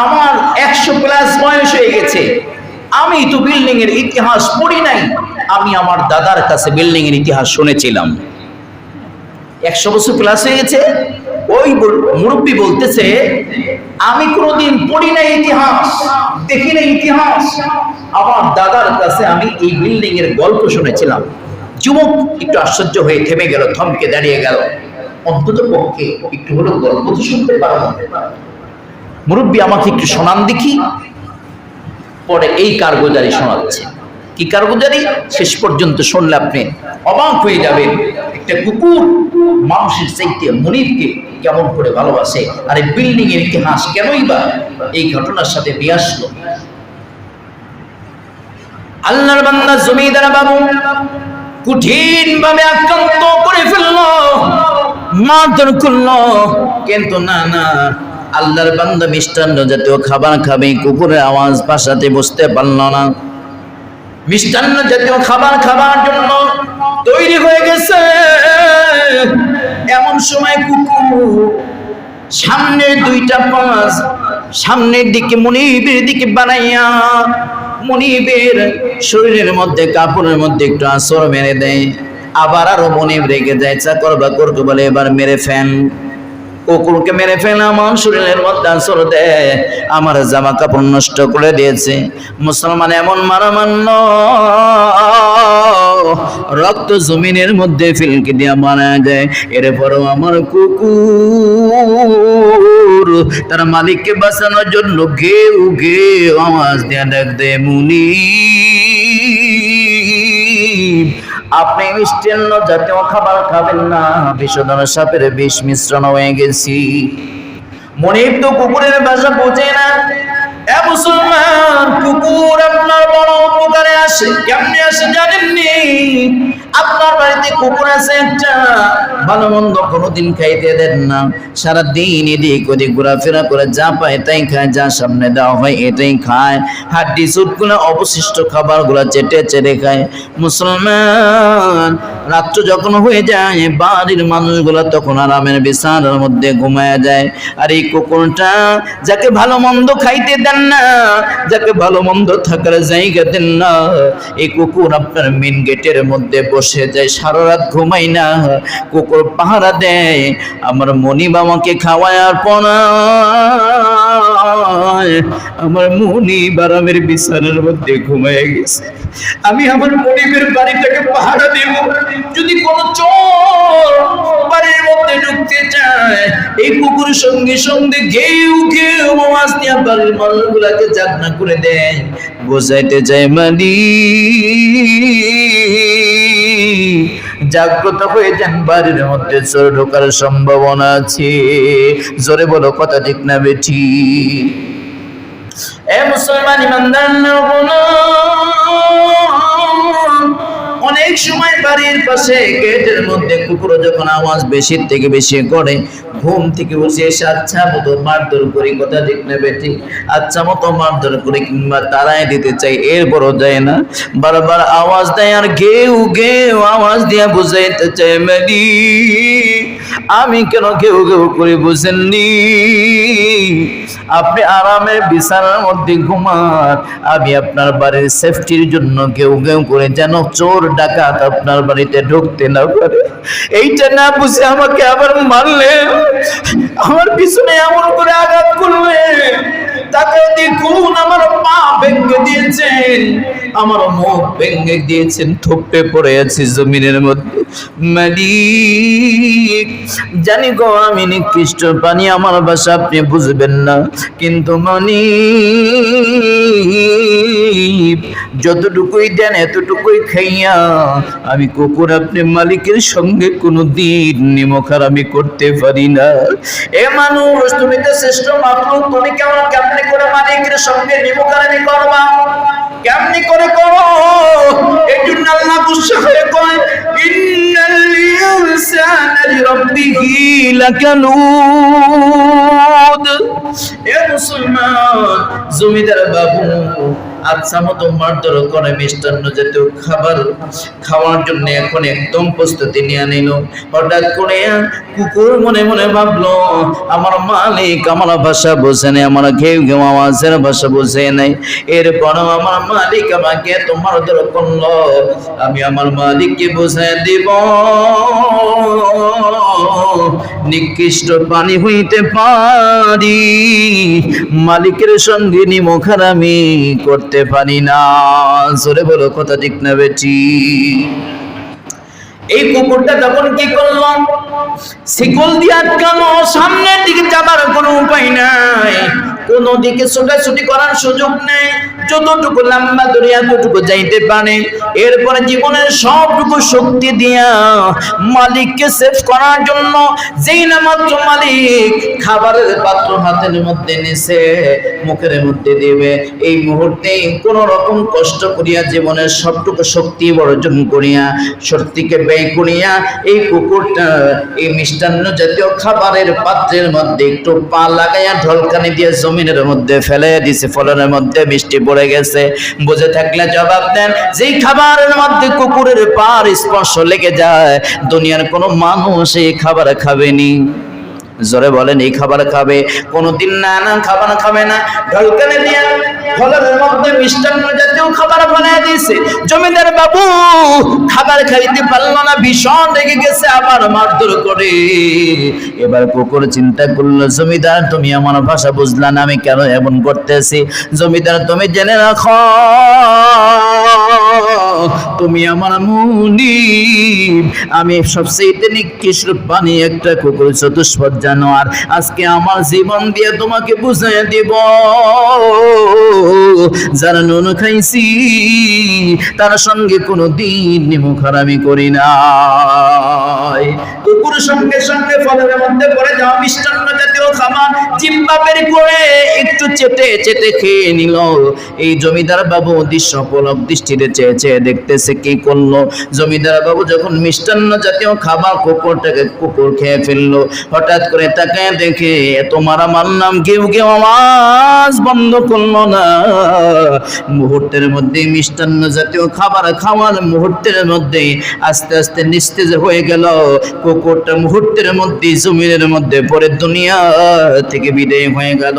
আমার একশো প্লাস বয়স হয়ে গেছে। আমি তো বিল্ডিং এর ইতিহাস পড়ি নাই। আমি আমার দাদার কাছে বিল্ডিং এর ইতিহাস শুনেছিলাম। একশো বছর প্লাস হয়ে গেছে। ওই মুরব্বী বলতেছে, আমি কোনোদিন পড়ি নাই ইতিহাস, দেখি নাই ইতিহাস। আমার দাদার কাছে আমি এই বিল্ডিং এর গল্প শুনেছিলাম। যুবক একটু আশ্চর্য হয়ে থেমে গেল থমকে দাঁড়িয়ে গেল। অন্তত পক্ষে একটু হলো গল্প তো শুনতে পারব। মুরব্বী আমাকে একটু শোনান দেখি। পরে এই কারগুজারি শোনাচ্ছে। কি কারগুজারি? শেষ পর্যন্ত শুনলে আপনি অবাক হয়ে যাবেন। একটা কুকুর মানুষের চাইতে মনিরকে কেমন করে ভালোবাসে। আর এই বিল্ডিং এর ইতিহাস কেনই বা এই ঘটনার সাথে নিয়ে আসলো? আল্লাহর বান্দা জমিদার বাবু কঠিন ভাবে আক্রান্ত করে ফেলল, মারধর করল। কিন্তু না না আল্লাহর বান্দা মিষ্টান্ন জাতীয় খাবার খাবে, কুকুরের আওয়াজ পাশাতে বুঝতে পারল না। মিষ্টান্ন জাতীয় খাবার খাবার জন্য তৈরি হয়ে গেছে। এমন সময় কুকুর সামনের দুইটা পাঁচ, সামনের দিকে মনিবের দিকে বানাইয়া মনিবের শরীরের মধ্যে, কাপড়ের মধ্যে একটু আসর মেরে দেয়। আবার আরও মনিব রেগে যায়, চাকর বা করকে বলে, এবার মেরে ফেন কুকুরকে মেরে ফেলে আমার শরীরের মধ্যে আসর দেয় আমার জামা কাপড় নষ্ট করে দিয়েছে। মুসলমান এমন মারা মান্য রক্ত জমিনের মধ্যে ফিলকে দিয়ে মারা যায়। এরপরও আমার কুকুর তার মালিককে বাঁচানোর জন্য ঘেউ ঘেউ আওয়াজ দিয়ে ডাক দে মুনি। আপনি মিষ্টান্ন জাতীয় খাবার খাবেন না। বিশোধনের সাপের বিষ মিশ্রণ হয়ে গেছি। মনিব তো কুকুরের বাসা বোঝে না। মুসলমান কুকুর আপনার বড় উপকারে আসে। কেমনে আসে জানেননি? আপনার বাড়িতে কুকুর আছে একটা, ভালো মন্দ কোনোদিন খাইতে দেন না। সারা দিন এদিক ওদিক ঘোরাফেরা করে যা পায় তাই খায়, যা সামনে দেওয়া হয় এটাই খায়। হাড্ডি সুটগুলো অবশিষ্ট খাবারগুলো চেটে চেটে খায়। মুসলমান, রাত্র যখন হয়ে যায়, বাড়ির মানুষগুলো তখন আরামের বিছানার মধ্যে ঘুমায় যায়। আর এই কুকুরটা যাকে ভালো মন্দ খাইতে দেন না, যাকে ভালো মন্দ থাকার জায়গা দেন না, এই কুকুর আপনার মেন গেটের মধ্যে বসে যায়, সারা রাত ঘুমাই না। কুকুর পাহারা দেয়, আমার মনিব আমাকে খাওয়ায় পড়ায়। আমার মনিব আরামের বিছানার মধ্যে ঘুমায় গেছে। আমি আমার মনিবের বাড়িটাকে পাহারা দেব। যদি কোন চোর বাড়ির মধ্যে ঢুকতে চায়, এই কুকুরের সঙ্গে সঙ্গে ঘেউ ঘেউ আওয়াজ দিয়ে বাড়ির মানুষগুলাকে জাগনা করে দেয়। বোঝাইতে চায় মালি জাগ্রত হয়ে যান, বাড়ির মধ্যে চোর ঢোকার সম্ভাবনা আছে। জোরে বলো, কথা ঠিক না বেঠি? এ মুসলমান ইমানদার না অনেক সময় বাড়ির পাশে গেটের মধ্যে কুকুর যখন আওয়াজ বেশি থেকে বেশি করে, ঘুম থেকে উঠে এসে আচ্ছা মতো মারধর করি, কথা ঠিক নেবে ঠিক আচ্ছা মতো মারধর করে কিংবা তারাই দিতে চাই, এরপরও যায় না। বারবার আওয়াজ দেয় আর গেউ গেউ আওয়াজ দিয়ে বুঝাইতে চাই মেরি আমি কেন কেউ কেউ করে বুঝেননি? আপনি আরামের বিছানার মধ্যে ঘুমান, আমি আপনার বাড়ির সেফটির জন্য কেউ কেউ করে যেন চোর ডাকাত আপনার বাড়িতে ঢুকতে না পারে। এইটা না বুঝে আমাকে আবার মারলে? আমার পিছনে এমন করে আঘাত করবে তাকে দেখুন আমার পা ভেঙে দিয়েছেন? আমার মুখ ভেঙে দিয়েছেন থুপে পড়ে আছে জমিনের মধ্যে। মালিক। জানি গো আমি নিকৃষ্ট পানি আমার বাসা আপনি বুঝবেন না। কিন্তু মানি যতটুকুই দেন এতটুকুই খাইয়া, আমি কুকুর আপনি মালিকের সঙ্গে কোনো দিন নিমখার আমি করতে পারি না। এ মানুষ, তুমি তো শ্রেষ্ঠ মাতৃ তুমি কেমন, কেমনি করে মালিকের সঙ্গে নিমখার আমি করবা? কেমনি করে করো? এই জন্য আল্লাহ গুসা হয়ে কয় ইন্নাল ইনসানা লিরাব্বিহি লাকানুদ এ মুসলমান জমিদার বাবু আচ্ছা মতো মারধর করে মিষ্টান্ন জাতীয় খাবার খাওয়ার জন্য এখন একদম প্রস্তুতি নিয়ে নিল। হঠাৎ করে কুকুর মনে মনে ভাবলো, আমার মালিক আমার ভাষা বোঝে নেই, আমার ঘেউ ঘেউ আওয়াজের ভাষা বোঝে নেই। এরপরও আমার মালিক আমাকে তোমার দর করল, আমি আমার মালিককে বুঝাই দিব। নিকৃষ্ট পানি হইতে পারি, মালিকের সঙ্গে নিমখার আমি করতে পারি না। জোরে বলো, কথা ঠিক না বেটি? এই কুকুরটা তখন কি করল? শিকল দিয়ে আটকানো সামনের দিকে যাবার কোনো উপায় নাই। কোন দিকে ছোটাছুটি করার সুযোগ নেই। যতটুকু লম্বা ধরে এতটুকু যাইতে পারে। এরপরে জীবনের সবটুকু শক্তি দিয়া মালিককে সেভ করার জন্য যেই না মালিক খাবারের পাত্র হাতের মধ্যে নিছে, মুখের মধ্যে দেবে। এই মুহূর্তে কোন রকম কষ্ট করিয়া জীবনের সবটুকু শক্তি অর্জন করিয়া শক্তিকে ব্যয় করিয়া এই কুকুরটা, এই মিষ্টান্ন জাতীয় খাবারের পাত্রের মধ্যে একটু পা লাগাইয়া ঢলকানি দিয়ে জমিনের মধ্যে ফেলে দিছে, ফলনের মধ্যে মিষ্টি পড়ে গেছে। বুঝে থাকলে জবাব দেন, যেই খাবারের মধ্যে কুকুরের পার স্পর্শ লেগে যায়, দুনিয়ার কোনো মানুষ এই খাবার খাবেনি। জোরে বলেন, এই খাবার খাবে, কোনোদিন না না, খাবার খাবে না। ঢলকানে দিয়া ফলের মধ্যে মিষ্টান্ন জাতীয় খাবার বানায় দিয়েছে। জমিদার বাবু, খাবার খাইতে পারল না, ভীষণ রেগে গেছে, আবার মারধর করে। এবার কুকুর চিন্তা করল, জমিদার, তুমি আমার ভাষা বুঝলা না, আমি কেন এমন করতেছি? জমিদার, তুমি জেনে রাখো তুমি আমার মুনিব। আমি সবচেয়ে নিকৃষ্ট পানি একটা কুকুর, চতুষ্পদ জানোয়ার। আজকে আমার জীবন দিয়ে তোমাকে বুঝাই দিব। যারা নুন খাইছি, তার সঙ্গে কোনো দিন নিমুখ হারামি করি নাই। কুকুর সঙ্গে সঙ্গে ফলের মধ্যে পড়ে যাওয়া মিষ্টান্ন জাতীয় খাবার জিম্বা বের করে একটু চেটে চেটে খেয়ে নিল। এই জমিদার বাবু দৃশ্য পলক দৃষ্টিতে চেয়ে চেয়ে দেখতেছে কি করল? জমিদার বাবু যখন মিষ্টান্ন জাতীয় খাবার কুকুরটাকে কুকুর খেয়ে ফেলল, হঠাৎ করে তাকে দেখে তোমার আমার নাম কেউ কেউ আওয়াজ বন্ধ করল না? মুহূর্তের মধ্যে মিষ্টান্ন জাতীয় খাবার খাওয়ার মুহূর্তের মধ্যে আস্তে আস্তে নিস্তেজ হয়ে গেল। কুকুরটা মুহূর্তের মধ্যে জমিনের মধ্যে পরে দুনিয়া থেকে বিদায় হয়ে গেল।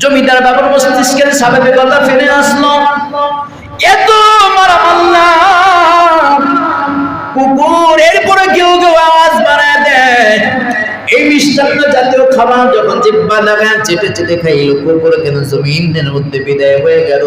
জমিদার বাবুর মস্তিষ্কের স্বাভাবিকতা ফিরে আসলো। এত মারা মারলাম। কুকুর, এরপরে কেউ কেউ আওয়াজ বাড়ায় দেয়। এই মিষ্টান্ন জাতীয় খাবার যখন জিব্বা লাগায় চেটে চেটে খাইল, কুকুর কেন জমিনের মধ্যে বিদায় হয়ে গেল?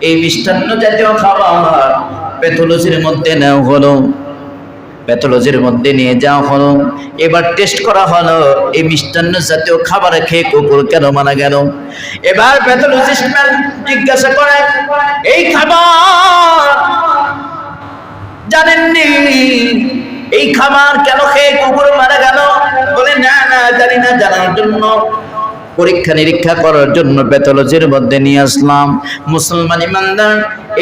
এই মিষ্টান্ন জাতীয় খাবার পেথোলসির মধ্যে নেওয়া হলো। প্যাথোলজির মধ্যে নিয়ে যাওয়া হলো। এবার টেস্ট করা হলো, এই মিষ্টান্ন জাতীয় খাবার খেয়ে কুকুর কেন মারা গেল? এবার প্যাথোলজিস্ট জিজ্ঞাসা করে এই খাবার জানেননি? এই খাবার কেন খেয়ে কুকুর মারা গেল? বলে, না না, জানি না, জানার জন্য। পরীক্ষা নিরীক্ষা করার জন্য প্যাথোলজির মধ্যে নিয়ে আসলাম। মুসলমান ইমানদার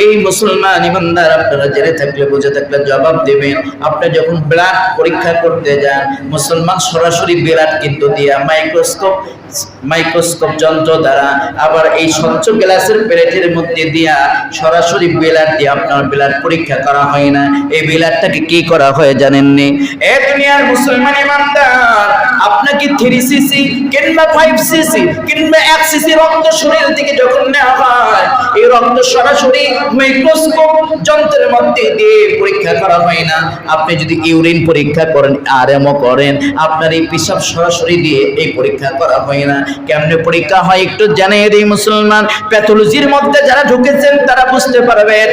এই মুসলমান ইমানদার আপনারা জেনে থাকলে, বুঝে থাকলে জবাব দেবেন। আপনি যখন ব্লাড পরীক্ষা করতে যান, মুসলমান সরাসরি বিরাট কিন্তু দিয়া, মাইক্রোস্কোপ মাইক্রোস্কোপ যন্ত্র দ্বারা আবার এই স্বচ্ছ গ্লাসের প্লেটের মধ্যে দিয়া সরাসরি ব্লাড দিয়ে আপনার ব্লাড পরীক্ষা করা হয় না। এই ব্লাডটাকে কি করা হয় জানেননি? এ দুনিয়ার মুসলমান ইমানদার আপনাকে থ্রি সিসি কিংবা ফাইভ সিসি কিংবা এক সিসি রক্ত শরীর থেকে যখন নেওয়া হয়, এই রক্ত সরাসরি মাইক্রোস্কোপ যন্ত্রের মধ্যে দিয়ে পরীক্ষা করা হয় না। আপনি যদি ইউরিন পরীক্ষা করেন আর করেন, আপনার এই পিসাব সরাসরি দিয়ে এই পরীক্ষা করা হয় না। কেমনে পরীক্ষা হয় একটু জানেন এই মুসলমান। প্যাথোলজির মধ্যে যারা ঢুকেছেন, তারা বুঝতে পারবেন,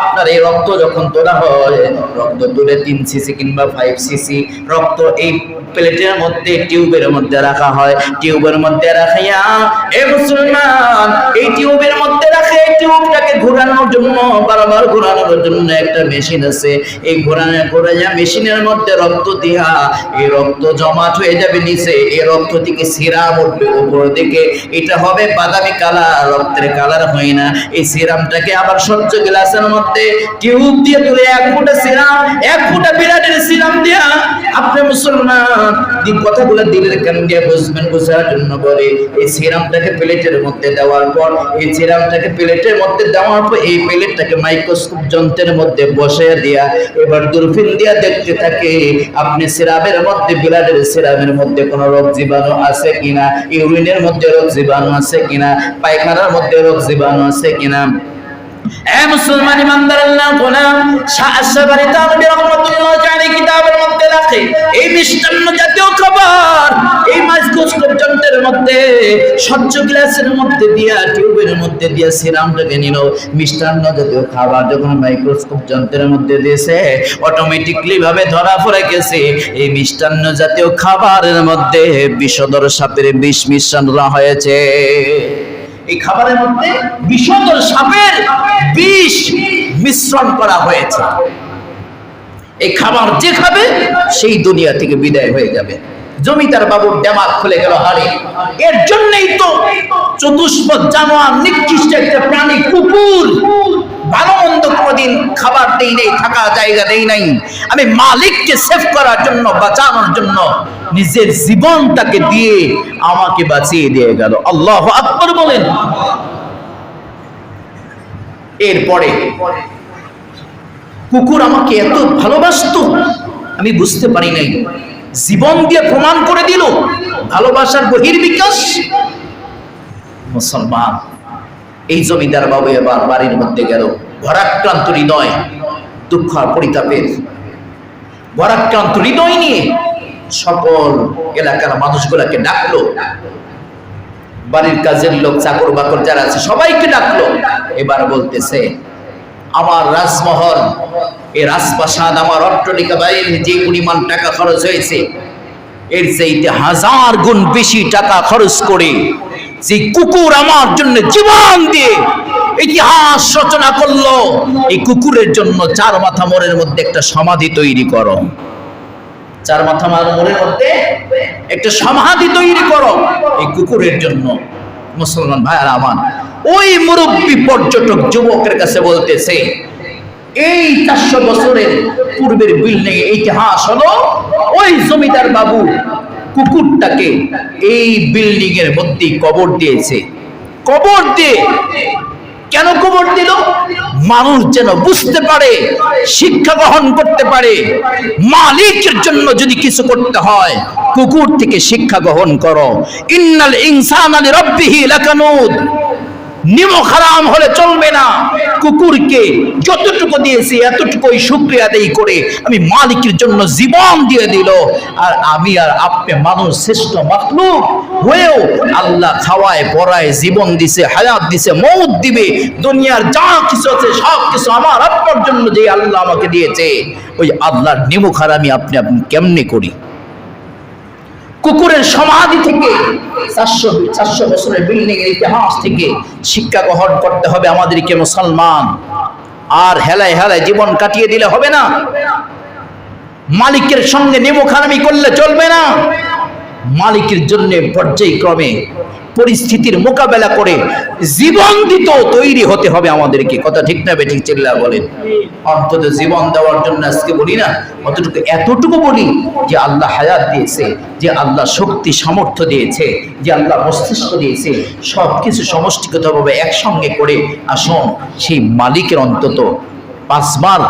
আপনার এই রক্ত যখন তোলা হয়, রক্ত তুলে তিন সিসি কিংবা ফাইভ সিসি, রক্ত এই প্লেটের মধ্যে, টিউবের মধ্যে রাখা হয়। টিউবের মধ্যে রাখিয়া, এ মুসলমান, এই টিউবের মধ্যে রাখে টিউবটাকে ঘোরানোর জন্য, বারবার ঘোরানোর জন্য একটা মেশিন আছে। এই ঘোরানো ঘোরাইয়া মেশিনের মধ্যে রক্ত দিয়া, এই রক্ত জমাট হয়ে যাবে নিচে, এই রক্ত থেকে সিরাম এই প্লেটটাকে মাইক্রোস্কোপ যন্ত্রের মধ্যে বসে দিয়া এবার দূরবীন দিয়া দেখতে থাকে, আপনি সিরামের মধ্যে বিলাডের সিরামের মধ্যে কোনো রোগ জীবাণু আছে কিনা? ইউরিনের মধ্যে রোগ জীবাণু আছে কিনা? পায়খানার মধ্যে রোগ জীবাণু আছে কিনা? কিতাবের মধ্যে এই মিষ্টান্ন জাতীয় খাবার মধ্যে স্বচ্ছ গ্লাসের মধ্যে দিয়া, টিউবের মধ্যে দিয়া সিরামটাকে নিল। মিষ্টান্ন জাতীয় খাবার যখন মাইক্রোস্কোপ যন্ত্রের মধ্যে দিয়েছে অটোমেটিকলি ভাবে ধরা পড়ে গেছে। এই মিষ্টান্ন জাতীয় খাবারের মধ্যে বিষধর সাপের বিষ মিশ্রণ হয়েছে। এই খাবারের মধ্যে বিষধর সাপের বিষ মিশ্রণ করা হয়েছে। এই খাবার যে খাবে, সেই দুনিয়া থেকে বিদায় হয়ে যাবে। জমিদার বাবুর ডেমাক খুলে গেল হাড়ে। এর জন্যই তো চতুষ্পদ জানোয়ার নিকৃষ্ট একটা প্রাণী, কুকুর। ভালো মন্দ কোনোদিন খাবার দেই নেই, থাকা জায়গা দেই নাই। আমি মালিককে সেভ করার জন্য, বাঁচানোর জন্য নিজের জীবনটাকে দিয়ে আমাকে বাঁচিয়ে দিয়ে গেল। আল্লাহ আকবর বলেন। এরপরে কুকুর আমাকে এত ভালোবাসতো, আমি বুঝতে পারি নাই। জীবন দিয়ে প্রমাণ করে দিল ভালোবাসার বহির বিকাশ মুসলমান, এই জমিদার বাবু এবার বাড়ির মধ্যে গেল। ভরাক্রান্ত হৃদয়, দুঃখ আর পরিতাপের। ভরাক্রান্ত হৃদয় নিয়ে সকল এলাকার মানুষগুলাকে ডাকলো। বাড়ির কাজের লোক চাকর বাকর যারা আছে, সবাইকে ডাকলো। এবার বলতেছে আমার রাজমহল এই রাজপ্রাসাদ আমার অট্টলিকা বাইরে যে পরিমাণ টাকা খরচ হয়েছে, এর চাইতে হাজার গুণ বেশি টাকা খরচ করে যে কুকুর আমার জন্য জীবন দিয়ে ইতিহাস রচনা করল, এই কুকুরের জন্য চার মাথা মোড়ের মধ্যে একটা সমাধি তৈরি করো। চার মাথা মোড়ের মধ্যে একটা সমাধি তৈরি করো, এই কুকুরের জন্য। মুসলমান ভাইয়ার আমার ওই মুরব্বী পর্যটক যুবকের কাছে বলতেছে, এই চারশো বছরের পূর্বের বিল্ডিং ইতিহাস হলো ওই জমিদার বাবু কুকুরটাকে এই বিল্ডিং এর মধ্যে কবর দিয়েছে। কবর দিয়ে কেন কবর দিল? মানুষ যেন বুঝতে পারে, শিক্ষা গ্রহণ করতে পারে, মালিকের জন্য যদি কিছু করতে হয়, কুকুর থেকে শিক্ষা গ্রহণ করো। ইন্নাল ইনসান আলী রব্বিহি লাকানুদ। নিমক হারাম হলে চলবে না। কুকুরকে যতটুকু দিয়েছি, এতটুকুই শুক্রিয়া আদায় করে আমি মালিকের জন্য জীবন দিয়ে দিল। আর আমি আর আপনি মানুষ, শ্রেষ্ঠ মাতলুক হয়েও আল্লাহ খাওয়ায়, পড়ায়, জীবন দিছে, হায়াত দিছে, মৌত দিবে। দুনিয়ার যা কিছু আছে, সব কিছু আমার আপনার জন্য যে আল্লাহ আমাকে দিয়েছে। ওই আল্লাহর নিমুখ হারামি আপনি আপনি কেমনে করি? কুকুরের সমাধি থেকে চারশো চারশো বছরের বিল্ডিং এর ইতিহাস থেকে শিক্ষা গ্রহণ করতে হবে আমাদেরকে মুসলমান। আর হেলায় হেলায় জীবন কাটিয়ে দিলে হবে না। মালিকের সঙ্গে নেমোখানামি করলে চলবে না। মালিকের জন্য পর্যায়ক্রমে পরিস্থিতির মোকাবেলা করে জীবন দিত তৈরি হতে হবে আমাদেরকে। কথা ঠিক না বেঠিক চিল্লা বলেন। অন্তত জীবন দেওয়ার জন্য আজকে বলি না অতটুকু এতটুকু বলি যে আল্লাহ হায়াত দিয়েছে, যে আল্লাহ শক্তি, সামর্থ্য দিয়েছে, যে আল্লাহ মস্তিষ্ক দিয়েছে সব কিছু সমষ্টিগতভাবে একসঙ্গে করে আসুন, সেই মালিকের অন্তত পাঁচবার